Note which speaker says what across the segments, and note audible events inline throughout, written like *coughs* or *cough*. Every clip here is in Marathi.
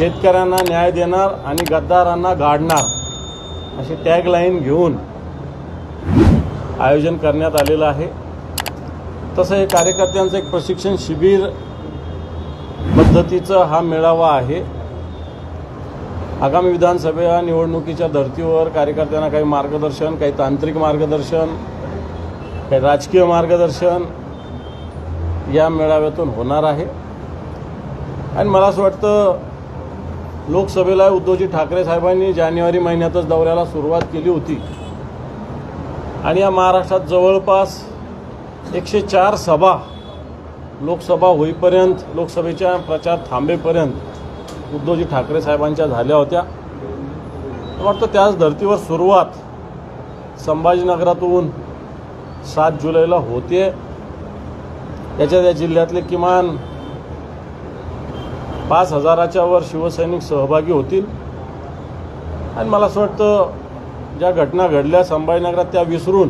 Speaker 1: शेतकऱ्यांना न्याय देणार आणि गद्दारांना गाडणार अशी टॅगलाईन घेऊन आयोजन करण्यात आलेलं आहे. तसं हे कार्यकर्त्यांचं एक प्रशिक्षण शिबिर पद्धतीचा हा मेळावा आहे. आगामी विधानसभा निवडणुकीच्या धर्तीवर कार्यकर्त्यांना काही मार्गदर्शन काही तांत्रिक मार्गदर्शन काही राजकीय मार्गदर्शन या मेळाव्यातून होणार आहे. आणि मला असं वाटतं लोकसभेला उद्धवजी ठाकरे साहेबांनी जानेवारी महिन्यातच दौऱ्याला सुरुवात केली होती. आणि या महाराष्ट्रात जवळपास एकशे चार सभा लोकसभा होईपर्यंत लोकसभेच्या प्रचार थांबेपर्यंत उद्धवजी ठाकरे साहेबांच्या झाल्या होत्या. वाटतं त्याच धर्तीवर सुरुवात संभाजीनगरातून सात जुलैला होते त्याच्या त्या जिल्ह्यातले किमान पाच हजाराच्या वर शिवसैनिक सहभागी होतील. आणि मला असं वाटतं ज्या घटना घडल्या संभाजीनगरात त्या विसरून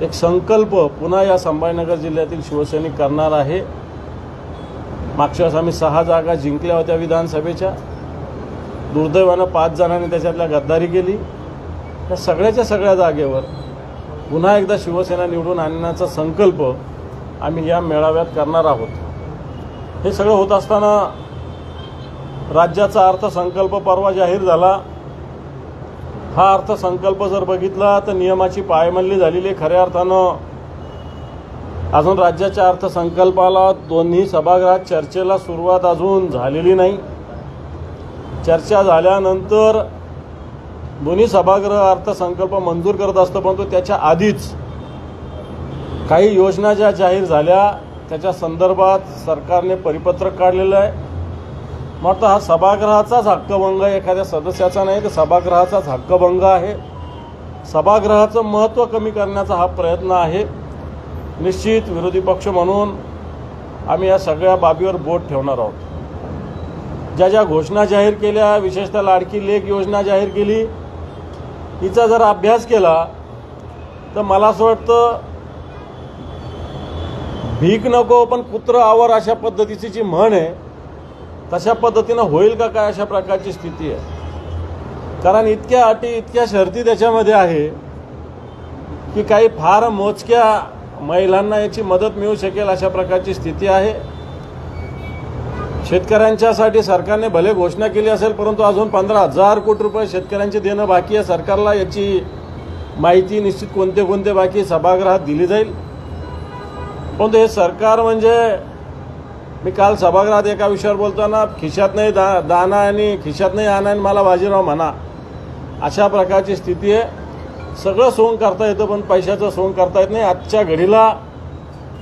Speaker 1: एक संकल्प पुन्हा या संभाजीनगर जिल्ह्यातील शिवसैनिक करणार आहे. मागच्या वेळेस आम्ही सहा जागा जिंकल्या होत्या विधानसभेच्या. दुर्दैवानं पाच जणांनी त्याच्यातल्या गद्दारी केली. या सगळ्याच्या सगळ्या जागेवर पुन्हा एकदा शिवसेना निवडून आणण्याचा संकल्प आम्ही या मेळाव्यात करणार आहोत. हे सगळं होत असताना राज्याचा अर्थसंकल्प परवा जाहीर झाला. हा अर्थसंकल्प जर बघितला तर नियमाची पायमल्ली झालेली आहे खऱ्या अर्थानं. अजून राज्याच्या अर्थसंकल्पाला दोन्ही सभागृहात चर्चेला सुरुवात अजून झालेली नाही. चर्चा झाल्यानंतर दोन्ही सभागृह अर्थसंकल्प मंजूर करत असतं परंतु त्याच्या आधीच काही योजना ज्या जाहीर झाल्या त्याच्या संदर्भात सरकारने परिपत्रक काढलेलं आहे. मग हा सभागृहाचाच हक्कभंग एखाद्या सदस्याचा नाही तर सभागृहाचाच हक्कभंग आहे. सभागृहाचं महत्त्व कमी करण्याचा हा प्रयत्न आहे. निश्चित विरोधी पक्ष म्हणून आम्ही या सगळ्या बाबीवर बोट ठेवणार आहोत. ज्या ज्या घोषणा जाहीर केल्या विशेषतः लाडकी लेख योजना जाहीर केली हिचा जर अभ्यास केला तर मला असं वाटतं भीक नको पण कुत्र आवर अशा पद्धतीची जी म्हण आहे तशा पद्धतीनं होईल का काय अशा प्रकारची स्थिती आहे? कारण इतक्या अटी इतक्या शर्ती त्याच्यामध्ये आहे की काही फार मोजक्या महिलांना याची मदत मिळू शकेल अशा प्रकारची स्थिती आहे. शेतकऱ्यांच्यासाठी सरकारने भले घोषणा केली असेल परंतु अजून पंधरा हजार कोटी रुपये शेतकऱ्यांचे देणं बाकी आहे. सरकारला याची माहिती निश्चित कोणते कोणते बाकी सभागृहात दिली जाईल. परंतु हे सरकार म्हणजे मी काल सभागृहात एका विषयावर बोलताना खिशात नाही दा दाना आणि खिशात नाही आणा आणि मला बाजीराव म्हणा. अशा प्रकारची स्थिती आहे. सगळं सोंग करता येतं पण पैशाचं सोंग करता येत नाही. आजच्या घडीला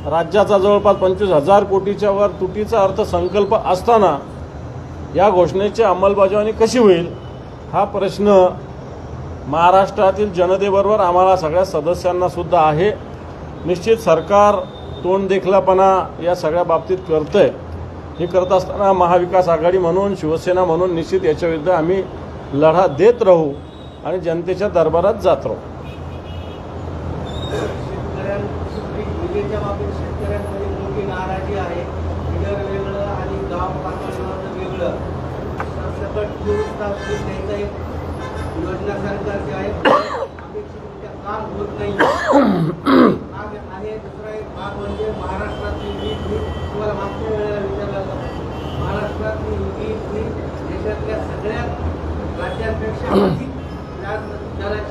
Speaker 1: राज्याचा जवळपास पंचवीस हजार कोटीच्या वर तुटीचा अर्थसंकल्प असताना या घोषणेची अंमलबजावणी कशी होईल हा प्रश्न महाराष्ट्रातील जनतेबरोबर आम्हाला सगळ्या सदस्यांना सुद्धा आहे. निश्चित सरकार तोंड देखलापणा या सगळ्या बाबतीत करतंय. हे करत असताना महाविकास आघाडी म्हणून शिवसेना म्हणून निश्चित याच्या विरुद्ध आम्ही लढा देत राहू आणि जनतेच्या दरबारात जात राहू. *coughs*
Speaker 2: शेतकऱ्यांसाठी विजेच्या बाबतीत शेतकऱ्यांमध्ये मोठी नाराजी आहे बिगर वेगळं आणि गाव पातळीवरचं वेगळं सरसकट चोवीस तास वीज द्यायचं एक योजना सरकारची आहे अपेक्षितरित्या काम होत नाही भाग आहे दुसरा एक भाग म्हणजे महाराष्ट्रातली वीज मी तुम्हाला मागच्या वेळेला विचारलं होतं महाराष्ट्रातली वीज ही देशातल्या सगळ्या राज्यांपेक्षा अधिक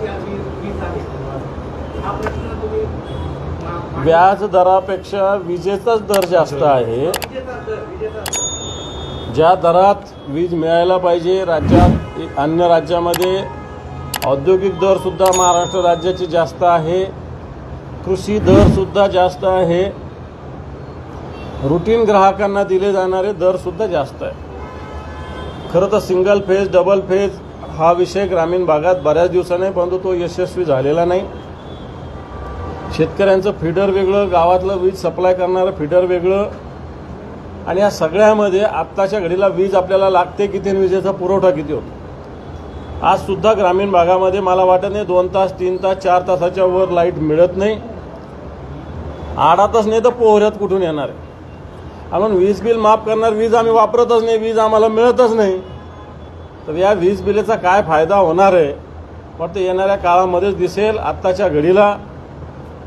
Speaker 2: आम्ही वीज आहे. हा प्रश्न तुम्ही
Speaker 1: व्याज दरापेक्षा विजेचाच दर जास्त आहे. ज्या दरात वीज मिळायला पाहिजे राज्यात अन्य राज्यामध्ये औद्योगिक दरसुद्धा महाराष्ट्र राज्याची जास्त आहे. कृषी दरसुद्धा जास्त आहे. रुटीन ग्राहकांना दिले जाणारे दरसुद्धा जास्त आहे. खरं तर सिंगल फेज डबल फेज हा विषय ग्रामीण भागात बऱ्याच दिवसाने परंतु तो यशस्वी झालेला नाही. शेतकऱ्यांचं फिडर वेगळं गावातलं वीज सप्लाय करणारं फिडर वेगळं आणि या सगळ्यामध्ये आत्ताच्या घडीला वीज आपल्याला लागते किती आणि विजेचा पुरवठा किती होतो. आज सुद्धा ग्रामीण भागामध्ये मला वाटत नाही दोन तास तीन तास चार तासाच्या वर लाइट मिळत नाही. आडा तास नाही तर पोहऱ्यात कुठून येणार आहे? आपण वीज बिल माफ करणार वीज आम्ही वापरतच नाही वीज आम्हाला मिळतच नाही. तर या वीज बिलेचा काय फायदा होणार आहे? फक्त येणाऱ्या काळामध्येच दिसेल आत्ताच्या घडीला.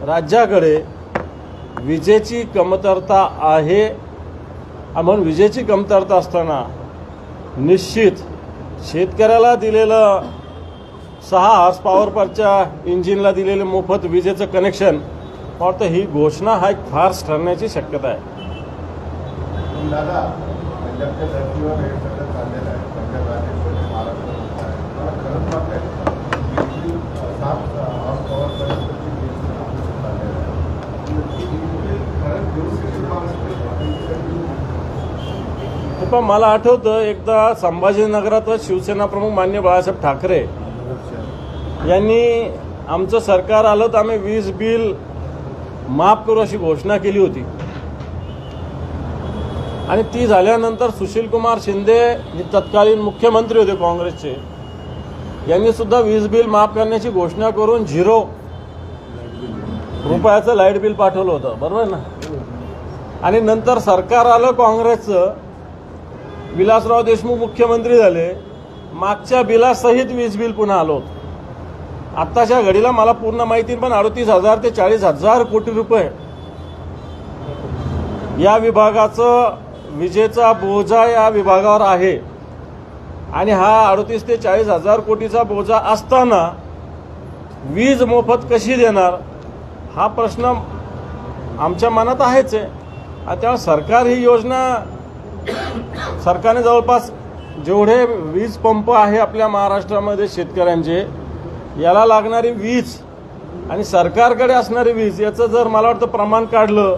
Speaker 1: राज्याकडे विजेची कमतरता आहे. म्हणून विजेची कमतरता असताना निश्चित शेतकऱ्याला दिलेलं सहा हॉर्स पॉवरपरच्या इंजिनला दिलेलं मोफत विजेचं कनेक्शन. फक्त ही घोषणा हा एक फार्स ठरण्याची शक्यता आहे.
Speaker 3: पण पंजाबच्या धर्तीवर हे सगळं चाललेलं आहे. पंजाब राज्यामध्ये महाराष्ट्र आहे. मला खरंच वाटतंय बिलकुल सात हॉर्स पॉवरपर्यंतची
Speaker 1: पण मला आठवतं एकदा संभाजीनगरातच शिवसेना प्रमुख मान्य बाळासाहेब ठाकरे यांनी आमचं सरकार आलं तर आम्ही वीज बिल माफ करू अशी घोषणा केली होती. आणि ती झाल्यानंतर सुशीलकुमार शिंदे तत्कालीन मुख्यमंत्री होते काँग्रेसचे. यांनी सुद्धा वीज बिल माफ करण्याची घोषणा करून झिरो रुपयाचं लाइट बिल पाठवलं होतं. बरोबर ना? आणि नंतर सरकार आलं काँग्रेसचं. विलासराव देशमुख मुख्यमंत्री झाले. मागच्या बिलासहित वीज बिल पुन्हा आलं होतं. आत्ताच्या घडीला मला पूर्ण माहिती पण अडतीस हजार ते चाळीस हजार कोटी रुपये या विभागाचं विजेचा बोजा या विभागावर आहे. आणि हा अडतीस ते चाळीस हजार कोटीचा बोजा असताना वीज मोफत कशी देणार? हा प्रश्न आमच्या मनात आहेच आहे. आणि त्यामुळे सरकार ही योजना सरकारने जवळपास जेवढे वीज पंप आहे आपल्या महाराष्ट्रामध्ये शेतकऱ्यांचे याला लागणारी वीज आणि सरकारकडे असणारी वीज याचं जर मला वाटतं प्रमाण काढलं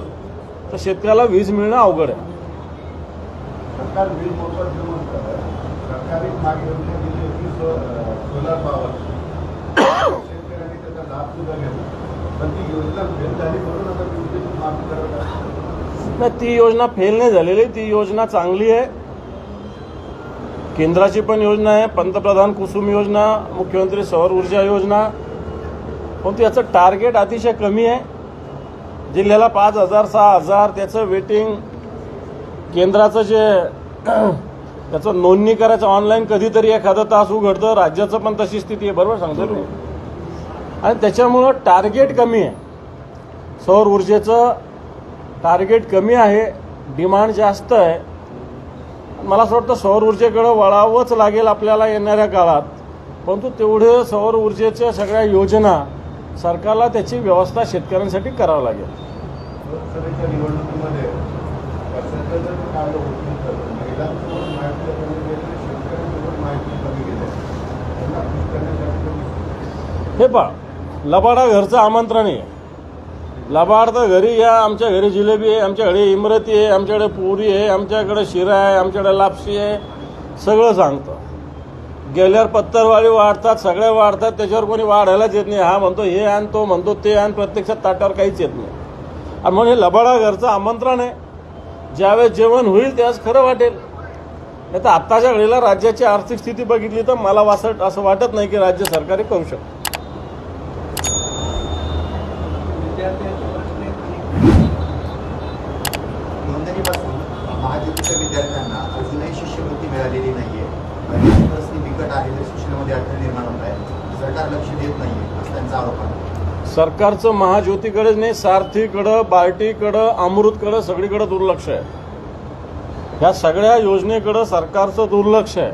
Speaker 1: तर शेतकऱ्याला वीज मिळणं अवघड आहे.
Speaker 3: सरकार बिल मोफत देऊ म्हणतं सरकारी माग योजना दिली होती सो सोलार पॉवर शेतकऱ्यांनी त्याचा लाभ सुद्धा घेतला. पण ती योजना फेल झाली म्हणून आता वीज बिल करत
Speaker 1: नाही ती योजना फेल नाही झालेली ती योजना चांगली आहे. केंद्राची पण योजना आहे पंतप्रधान कुसुम योजना मुख्यमंत्री सौर ऊर्जा योजना. परंतु याचं टार्गेट अतिशय कमी आहे. जिल्ह्याला पाच हजार सहा हजार त्याचं वेटिंग केंद्राचं जे *clears throat* त्याचं नोंदणी करायचं ऑनलाईन कधीतरी एखादा तास उघडतं राज्याचं पण तशी स्थिती आहे बरोबर सांगतो मी. आणि त्याच्यामुळं टार्गेट कमी आहे. सौर ऊर्जेचं टार्गेट कमी आहे डिमांड जास्त आहे. मला असं वाटतं सौर ऊर्जेकडं वळावंच लागेल आपल्याला येणाऱ्या काळात. परंतु तेवढे सौर ऊर्जेच्या सगळ्या योजना सरकारला त्याची व्यवस्था शेतकऱ्यांसाठी करावं लागेल. हे पा लबाडा घरचं आमंत्रण आहे. लबाड तर घरी या आमच्या घरी जिलेबी आहे आमच्याकडे इमरती आहे आमच्याकडे पुरी आहे आमच्याकडे शिरा आहे आमच्याकडे लापशी आहे. सगळं सांगतं. गेल्यावर पत्तरवाळी वाढतात सगळे वाढतात त्याच्यावर कोणी वाढायलाच येत नाही. हा म्हणतो हे आण तो म्हणतो ते आण प्रत्यक्षात ताटावर काहीच येत नाही. आणि म्हणून हे लबाडा घरचं आमंत्रण आहे. ज्यावेळेस जेवण होईल त्यावेळेस खरं वाटेल. नाही तर आत्ताच्या वेळेला राज्याची आर्थिक स्थिती बघितली तर मला वासट असं वाटत नाही की राज्य सरकार करू शकतं.
Speaker 4: विद्यार्थ्यांना अजूनही शिष्यवृत्ती मिळालेली नाहीये. परिस्थिती बिकट आहे तर शिक्षणामध्ये अडचण निर्माण होत आहे सरकार लक्ष देत नाहीये असं त्यांचा आरोप आहे.
Speaker 1: सरकारचं महाज्योतीकडेच नाही सारथीकडं बार्टीकडं अमृतकडं सगळीकडं दुर्लक्ष आहे. ह्या सगळ्या योजनेकडं सरकारचं दुर्लक्ष आहे.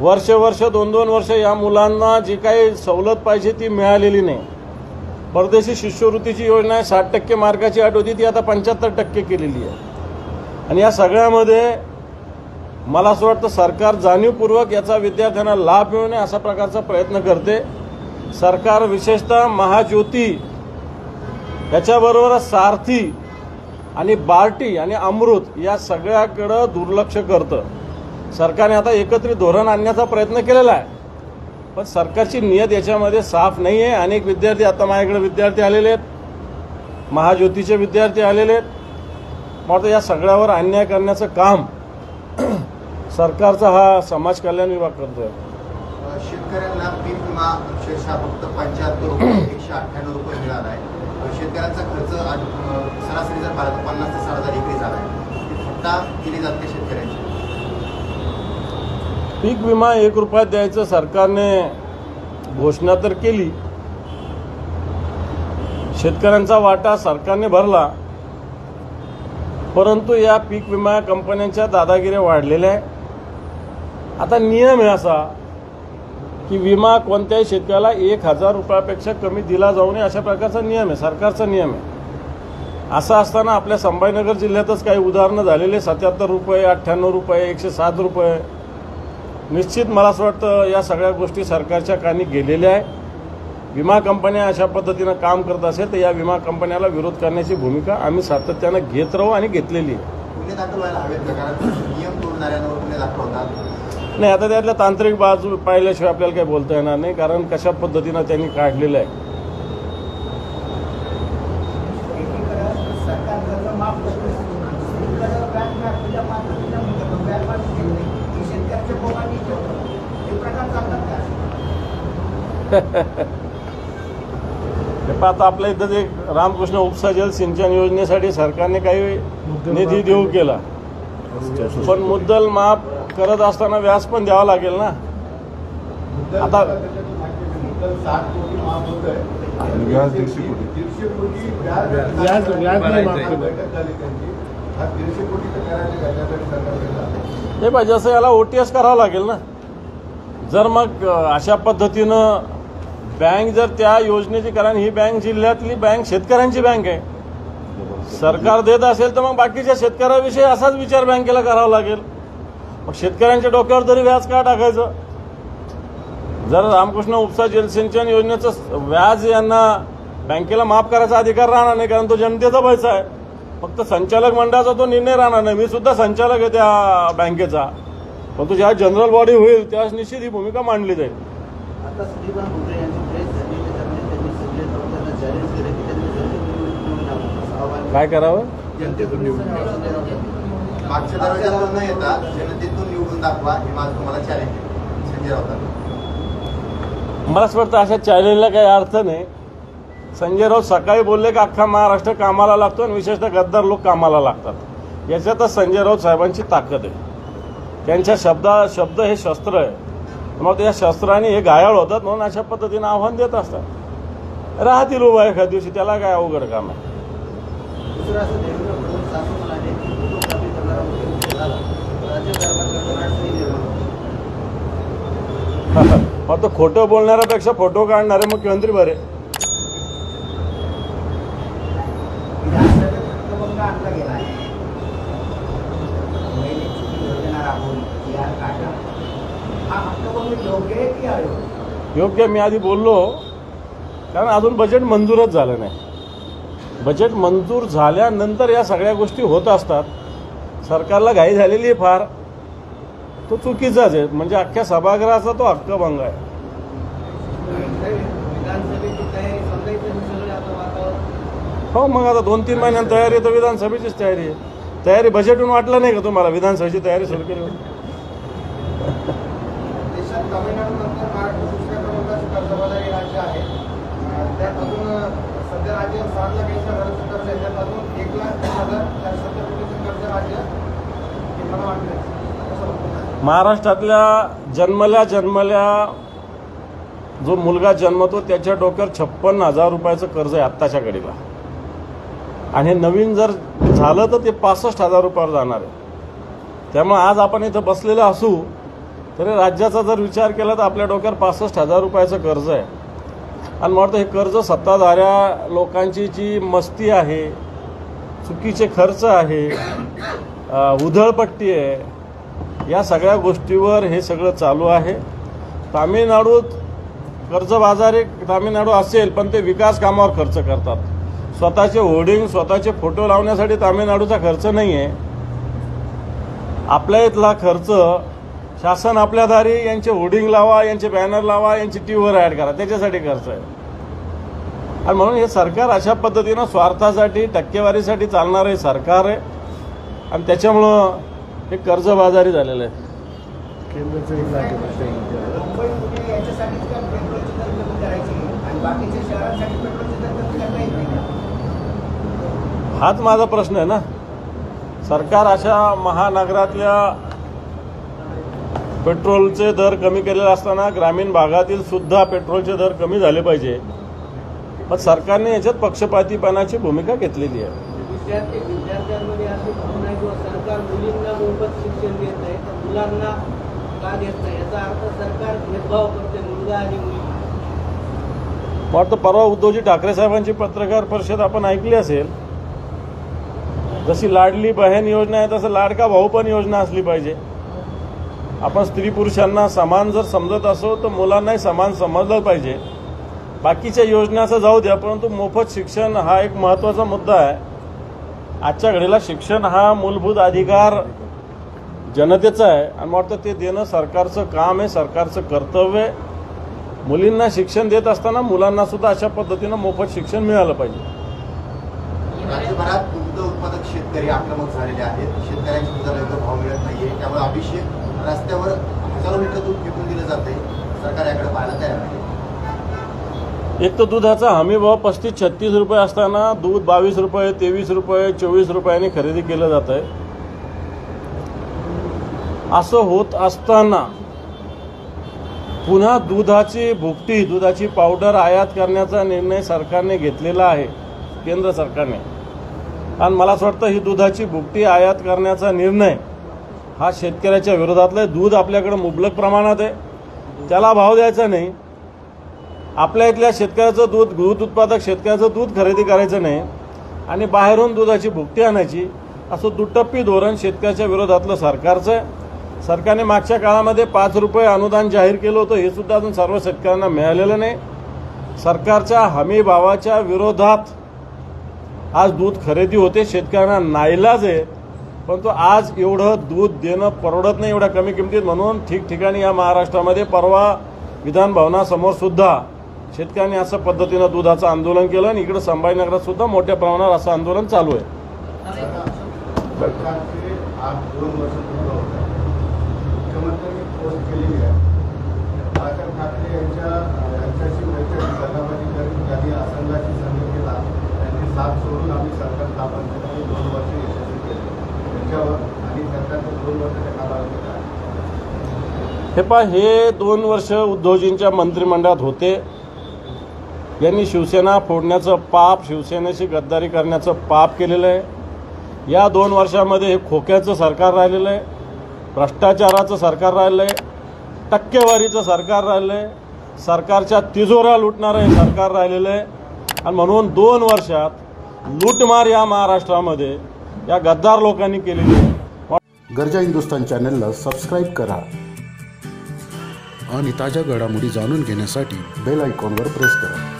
Speaker 1: वर्ष वर्ष दोन दोन वर्ष या मुलांना जी काही सवलत पाहिजे ती मिळालेली नाही. परदेशी शिष्यवृत्तीची योजना आहे साठ टक्के मार्काची अट होती ती आता पंच्याहत्तर टक्के केलेली आहे. आणि या सगळ्यामध्ये मला असं वाटतं सरकार जाणीवपूर्वक याचा विद्यार्थ्यांना लाभ मिळू नये असा प्रकारचा प्रयत्न करते. सरकार विशेषतः महाज्योती याच्याबरोबर सारथी आणि बार्टी आणि अमृत या सगळ्याकडं दुर्लक्ष करतं. सरकारने आता एकत्रित धोरण आणण्याचा प्रयत्न केलेला आहे. पण सरकारची नियत याच्यामध्ये साफ नाही आहे अनेक विद्यार्थी आता माझ्याकडे विद्यार्थी आलेले आहेत. महाज्योतीचे विद्यार्थी आलेले आहेत. मग या सगळ्यावर अन्याय करण्याचं काम सरकारचा हा समाज कल्याण विभाग
Speaker 4: करतो आहे विमा अक्षरशः फक्त पंच्याहत्तर रुपये एकशे अठ्ठ्याण्णव रुपये मिळाला आहे. शेतकऱ्यांचा खर्च सरासरी जर पाहिला तर पन्नास ते साठ हजार एकरी झाला आहे. मालमत्ता केली जाते शेतकऱ्यांची.
Speaker 1: पीक विमा एक रुपया द्यायचं सरकारने घोषणा तर केली. शेतकऱ्यांचा वाटा सरकारने भरला. परंतु या पीक विमा कंपन्यांच्या दादागिऱ्या वाढलेल्या आहे आता नियम आहे असा की विमा कोणत्याही शेतकऱ्याला एक हजार रुपयापेक्षा कमी दिला जाऊ नये अशा प्रकारचा नियम आहे सरकारचा नियम आहे. असं असताना आपल्या संभाजीनगर जिल्ह्यातच काही उदाहरणं झालेले सत्याहत्तर रुपये अठ्ठ्याण्णव रुपये एकशे सात रुपये. निश्चित मला असं वाटतं या सगळ्या गोष्टी सरकारच्या कानी गेलेल्या आहे. विमा कंपन्या अशा पद्धतीनं काम करत असेल तर या विमा कंपन्याला विरोध करण्याची भूमिका आम्ही सातत्यानं घेत राहू आणि घेतलेली आहे. नाही आता त्यातल्या तांत्रिक बाजू पाहिल्याशिवाय आपल्याला काही बोलता येणार नाही कारण कशा पद्धतीनं त्यांनी काढलेलं आहे. आता आपल्या इथं जे रामकृष्ण उपसा जल सिंचन योजनेसाठी सरकारने काही निधी देऊ केला. पण मुद्दल माफ करत असताना व्याज पण द्यावं लागेल ना? आता-
Speaker 5: व्याज दीडशे कोटी.
Speaker 3: व्याज
Speaker 5: व्याज- नाही माफ केलं.
Speaker 3: हा
Speaker 1: हे पाहिजे असं याला ओ टी एस करावं लागेल ना? जर मग अशा पद्धतीनं बँक जर त्या योजनेची कारण ही बँक जिल्ह्यातली बँक शेतकऱ्यांची बँक आहे. सरकार देत असेल तर मग बाकीच्या शेतकऱ्याविषयी असाच विचार बँकेला करावा लागेल. मग शेतकऱ्यांच्या डोक्यावर तरी व्याज का टाकायचं? जर रामकृष्ण उपसा जलसिंचन योजनेचं व्याज यांना बँकेला माफ करायचा अधिकार राहणार नाही कारण तो जनतेचा पैसा आहे. फक्त संचालक मंडळाचा तो निर्णय राहणार नाही. मी सुद्धा संचालक आहे त्या बँकेचा. परंतु जेव्हा जनरल बॉडी होईल तेव्हा निश्चित ही भूमिका मांडली जाईल. काय करावं?
Speaker 4: मागच्या दरवाजावर न येता जनतेतून निवडून दाखवा हे माझं तुम्हाला चॅलेंज आहे. संजय राऊतांना.
Speaker 1: मला असं वाटतं अशा चॅलेंजला काही अर्थ नाही. संजय राऊत सकाळी बोलले की अख्खा महाराष्ट्र कामाला लागतो आणि विशेषतः गद्दार लोक कामाला लागतात. याच्यातच संजय राऊत साहेबांची ताकद आहे. त्यांच्या शब्दा शब्द हे शस्त्र आहे. मग त्या शस्त्राने हे घायाळ होतात म्हणून अशा पद्धतीनं आव्हान देत असतात. राहतील उभा एखाद्या दिवशी त्याला काय अवघड काम आहे
Speaker 6: दुसरं असं देवेंद्र फडणवीस असं म्हणाले की कुटुंब कमी करणारा मुख्यमंत्री झाला तर राज्य कारभार अडचणी निर्माण होतील.
Speaker 1: मग तो खोटं बोलणाऱ्यापेक्षा फोटो काढणारे मुख्यमंत्री बरे.
Speaker 2: आहे योग्य
Speaker 1: मी आधी बोललो कारण अजून बजेट मंजूरच झालं नाही. बजेट मंजूर झाल्यानंतर या सगळ्या गोष्टी होत असतात. सरकारला घाई झालेली आहे फार. तो चुकीचाच आहे. म्हणजे अख्ख्या सभागृहाचा तो हक्कभंग आहे.
Speaker 2: हो
Speaker 1: मग आता दोन तीन महिन्यात तयारी आहे तर विधानसभेचीच तयारी आहे. तयारी बजेटून वाटलं नाही का तुम्हाला? विधानसभेची तयारी सुरू केली होती? महाराष्ट्रातल्या जन्मल्या जन्मल्या जो मुलगा जन्मतो त्याच्या डोक्यावर छप्पन्न हजार रुपयाचं कर्ज आहे आत्ताच्या घडीला. आणि हे नवीन जर झालं तर ते पासष्ट हजार रुपयावर जाणार आहे. त्यामुळे आज आपण इथं बसलेलं असू तरी राज्याचा जर विचार केला तर आपल्या डोक्यावर पासष्ट हजार रुपयाचं कर्ज आहे. आणि मला वाटतं हे कर्ज सत्ताधाऱ्या लोकांची जी मस्ती आहे चुकीचे खर्च आहे उधळपट्टी आहे या सगळ्या गोष्टीवर हे सगळं चालू आहे. तामिळनाडूत कर्जबाजारी तामिळनाडू असेल पण ते विकास कामावर खर्च करतात. स्वतःचे होर्डिंग स्वतःचे फोटो लावण्यासाठी तामिळनाडूचा खर्च नाही आहे आपल्या इथला खर्च शासन आपल्या दारी यांचे होर्डिंग लावा यांचे बॅनर लावा यांची टी व्हीवर ॲड करा त्याच्यासाठी खर्च आहे. आणि म्हणून हे सरकार अशा पद्धतीनं स्वार्थासाठी टक्केवारीसाठी चालणारं हे सरकार आहे. आणि त्याच्यामुळं हे कर्जबाजारी झालेलं आहे
Speaker 5: केंद्राचं एक लाख आहे प्रश्न.
Speaker 2: मुंबई पुणे याच्यासाठीच का पेट्रोलची दर कमी करायची आणि बाकीच्या शहरांसाठी पेट्रोलची दर कमी करता येत नाही का?
Speaker 1: हाच माझा प्रश्न आहे ना सरकार अशा महानगरातल्या पेट्रोलचे दर कमी केलेले असताना ग्रामीण भागातील सुद्धा पेट्रोलचे दर कमी झाले पाहिजे पण सरकारने याच्यात पक्षपातीपणाची भूमिका घेतलेली आहे
Speaker 2: विद्यार्थी विद्यार्थ्यांमध्ये अशी भावना आहे किंवा सरकार मुलींना मोफत शिक्षण देत आहे तर मुलांना का देत नाही? याचा अर्थ सरकार भेदभाव करते मुलगा आणि मुलगी.
Speaker 1: वाटतं परवा उद्धवजी ठाकरे साहेबांची पत्रकार परिषद आपण ऐकली असेल जशी लाडली बहीण योजना आहे तसं लाडका भाऊ पण योजना असली पाहिजे. आपण स्त्री पुरुषांना समान जर समजत असो तर मुलांनाही समान समजलं पाहिजे. बाकीच्या योजनाचं जाऊ द्या परंतु मोफत शिक्षण हा एक महत्त्वाचा मुद्दा आहे. आजच्या घडीला शिक्षण हा मूलभूत अधिकार जनतेचा आहे. आणि वाटतं ते देणं सरकारचं काम आहे सरकारचं कर्तव्य आहे. मुलींना शिक्षण देत असताना मुलांना सुद्धा अशा पद्धतीनं मोफत शिक्षण मिळालं पाहिजे.
Speaker 4: राज्यभरात दुग्ध उत्पादक शेतकरी आक्रमक झालेले आहेत. शेतकऱ्यांच्या दुधाला योग्य भाव मिळत नाहीये. त्यामुळे अभिषेक रस्त्यावर हजारो लिटर दूध फेकून दिलं जाते सरकार याकडे पाहायला तयार नाही
Speaker 1: एक तर दुधाचा हमी भाव पस्तीस छत्तीस रुपये असताना दूध बावीस रुपये तेवीस रुपये चोवीस रुपयांनी खरेदी केलं जात आहे असं होत असताना पुन्हा दुधाची भुकटी दुधाची पावडर आयात करण्याचा निर्णय सरकारने घेतलेला आहे केंद्र सरकारने. आणि मला असं वाटतं ही दुधाची भुकटी आयात करण्याचा निर्णय हा शेतकऱ्याच्या विरोधातला आहे. दूध आपल्याकडे मुबलक प्रमाणात आहे. त्याला भाव द्यायचा नाही. आपल्या इथल्या शेतकऱ्याचं दूध दूध उत्पादक शेतकऱ्याचं दूध खरेदी करायचं नाही आणि बाहेरून दुधाची भुकटी आणायची असं दुटप्पी धोरण शेतकऱ्याच्या विरोधातलं सरकारचं आहे. सरकारने मागच्या काळामध्ये पाच रुपये अनुदान जाहीर केलं होतं हे सुद्धा अजून सर्व शेतकऱ्यांना मिळालेलं नाही. सरकारच्या हमी भावाच्या विरोधात आज दूध खरेदी होते शेतकऱ्यांना नाईलाज आहे. परंतु आज एवढं दूध देणं परवडत नाही एवढ्या कमी किमतीत म्हणून ठिकठिकाणी या महाराष्ट्रामध्ये परवा विधान भवनासमोर सुद्धा शेतकऱ्यांनी असं पद्धतीनं दुधाचं आंदोलन केलं आणि इकडं संभाजीनगरात सुद्धा मोठ्या प्रमाणावर असं आंदोलन चालू आहे.
Speaker 3: आहे मुख्यमंत्र्यांनी पोस्ट केलेली आहे बाळासाहेब ठाकरे यांच्या यांच्याशी बैठक गटाबाजी करून त्यांनी आसनलाची संघ केला त्यांनी साथ सोडून आम्ही सरकार स्थापन केलं आणि दोन वर्ष यशस्वी केले आणि दोन वर्षाच्या
Speaker 1: हे पहा हे दोन वर्ष उद्धवजींच्या मंत्रिमंडळात होते. यांनी शिवसेना फोडण्याचं पाप शिवसेनेशी गद्दारी करण्याचं पाप केलेलं आहे. या दोन वर्षामध्ये हे खोक्याचं सरकार राहिलेलं आहे भ्रष्टाचाराचं सरकार राहिलं आहे टक्केवारीचं सरकार राहिलं आहे. सरकारच्या तिजोऱ्या लुटणारं हे सरकार राहिलेलं आहे. आणि म्हणून दोन वर्षात लूटमार या महाराष्ट्रामध्ये या गद्दार लोकांनी केलेली आहे.
Speaker 7: गरजा हिंदुस्तान चॅनलला सबस्क्राईब करा
Speaker 8: आणि ताज्या घडामोडी जाणून घेण्यासाठी
Speaker 7: बेल आयकॉनवर प्रेस करा.